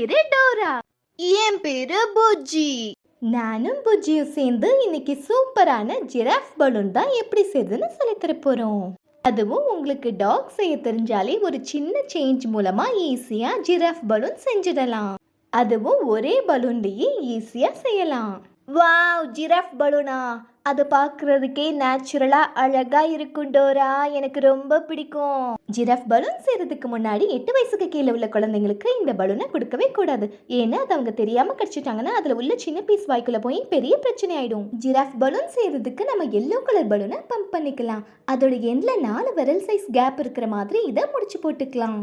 பேரு டோரா. என் பேரு புஜ்ஜி. நானும் புஜ்ஜியும் சேர்ந்து இன்னைக்கு சூப்பரான ஜிராஃப் பலூன் தான் எப்படி செய்யுதுன்னு சொல்லித் தர போறோம். அதுவும் உங்களுக்கு டாக் செய்ய தெரிஞ்சாலே ஒரு சின்ன சேஞ்ச் மூலமா ஈஸியா ஜிராஃப் பலூன் செஞ்சிடலாம். அதுவும் ஒரே பலூன்லயே ஈஸியா செய்யலாம். வாவ் ஜிராஃப் பலூனா? அது பார்க்கறதுக்கே நேச்சுரலா அழகா இருக்கும் டோரா. எனக்கு ரொம்ப பிடிக்கும். ஜிராஃப் பலூன் செய்யறதுக்கு முன்னாடி எட்டு வயசுக்கு கீழே உள்ள குழந்தைங்களுக்கு இந்த பலூனை கொடுக்கவே கூடாது. ஏன்னா அது அவங்க தெரியாம கடிச்சிட்டாங்கன்னா அதுல உள்ள சின்ன பீஸ் வாய்க்குள்ள போய் பெரிய பிரச்சனை ஆயிடும். ஜிராஃப் பலூன் செய்யறதுக்கு நம்ம எல்லோ கலர் பலூனை பம்ப் பண்ணிக்கலாம். அதோட எண்ட்ல நாலு விரல் சைஸ் கேப் இருக்கிற மாதிரி இதை முடிச்சு போட்டுக்கலாம்.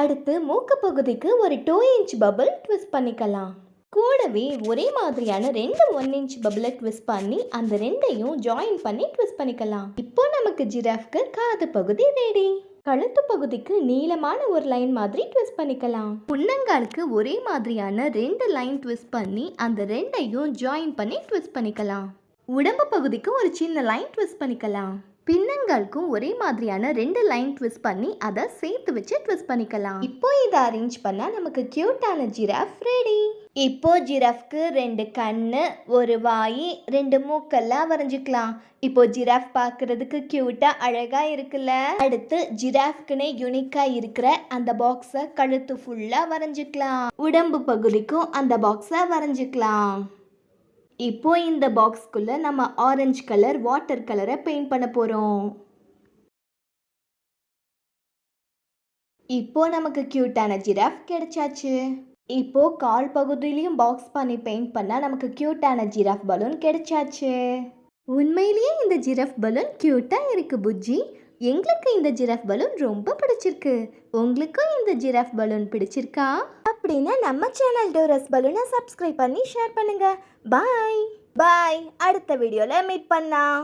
அடுத்து மூக்கு பகுதிக்கு ஒரு டூ இன்ச் பபுள் ட்விஸ்ட் பண்ணிக்கலாம். கூடவே ஒரே மாதிரியான ரெண்டு ஒன் இன்ச் பபிளை ட்விஸ்ட் பண்ணி அந்த ரெண்டையும் ஜாயின் பண்ணி ட்விஸ்ட் பண்ணிக்கலாம். இப்போ நமக்கு ஜிராஃப்க்கு காது பகுதி ரெடி கழுத்து பகுதிக்கு நீளமான ஒரு லைன் மாதிரி ட்விஸ்ட் பண்ணிக்கலாம். புன்னங்காலுக்கு ஒரே மாதிரியான ரெண்டு லைன் ட்விஸ்ட் பண்ணி அந்த ரெண்டையும் ஜாயின் பண்ணி ட்விஸ்ட் பண்ணிக்கலாம். உடம்பு பகுதிக்கு ஒரு சின்ன லைன் ட்விஸ்ட் பண்ணிக்கலாம். பின்னங்களுக்கும் ஒரே மாதிரியான ரெண்டு லைன் ட்விஸ்ட் பண்ணி அதை சேர்த்து வச்சு ட்விஸ்ட் பண்ணிக்கலாம். இப்போ இதை அரேஞ்ச் பண்ணால் நமக்கு கியூட்டான ஜிராஃப் ரெடி இப்போ ஜிராஃப்க்கு ரெண்டு கண்ணு ஒரு வாய் ரெண்டு மூக்கெல்லாம் வரைஞ்சிக்கலாம். இப்போ ஜிராஃப் பார்க்கறதுக்கு கியூட்டா அழகா இருக்குல்ல? அடுத்து ஜிராஃப்க்குனே யூனிக்கா இருக்கிற அந்த பாக்ஸை கழுத்து ஃபுல்லா வரைஞ்சிக்கலாம். உடம்பு பகுதிக்கும் அந்த பாக்ஸை வரைஞ்சிக்கலாம். இப்போ இந்த பாக்ஸ்க்குள்ள நம்ம ஆரஞ்சு கலர் வாட்டர் கலரை பெயிண்ட் பண்ண போறோம். இப்போ நமக்கு கியூட்டான ஜிராஃப் கிடைச்சாச்சு. இப்போ கால் பகுதியிலையும் பாக்ஸ் பண்ணி பெயிண்ட் பண்ணா நமக்கு கியூட்டான ஜிராஃப் பலூன் கிடைச்சாச்சு. உண்மையிலேயே இந்த ஜிராஃப் பலூன் கியூட்டா இருக்கு புஜ்ஜி. எங்களுக்கு இந்த ஜிராஃப் பலூன் ரொம்ப பிடிச்சிருக்கு. உங்களுக்கும் இந்த ஜிராஃப் பலூன் பிடிச்சிருக்கா? அப்படின்னா நம்ம சேனல் டோரஸ் பலூனை சப்ஸ்கிரைப் பண்ணி ஷேர் பண்ணுங்க. பாய் பாய் அடுத்த வீடியோல மீட் பண்ணலாம்.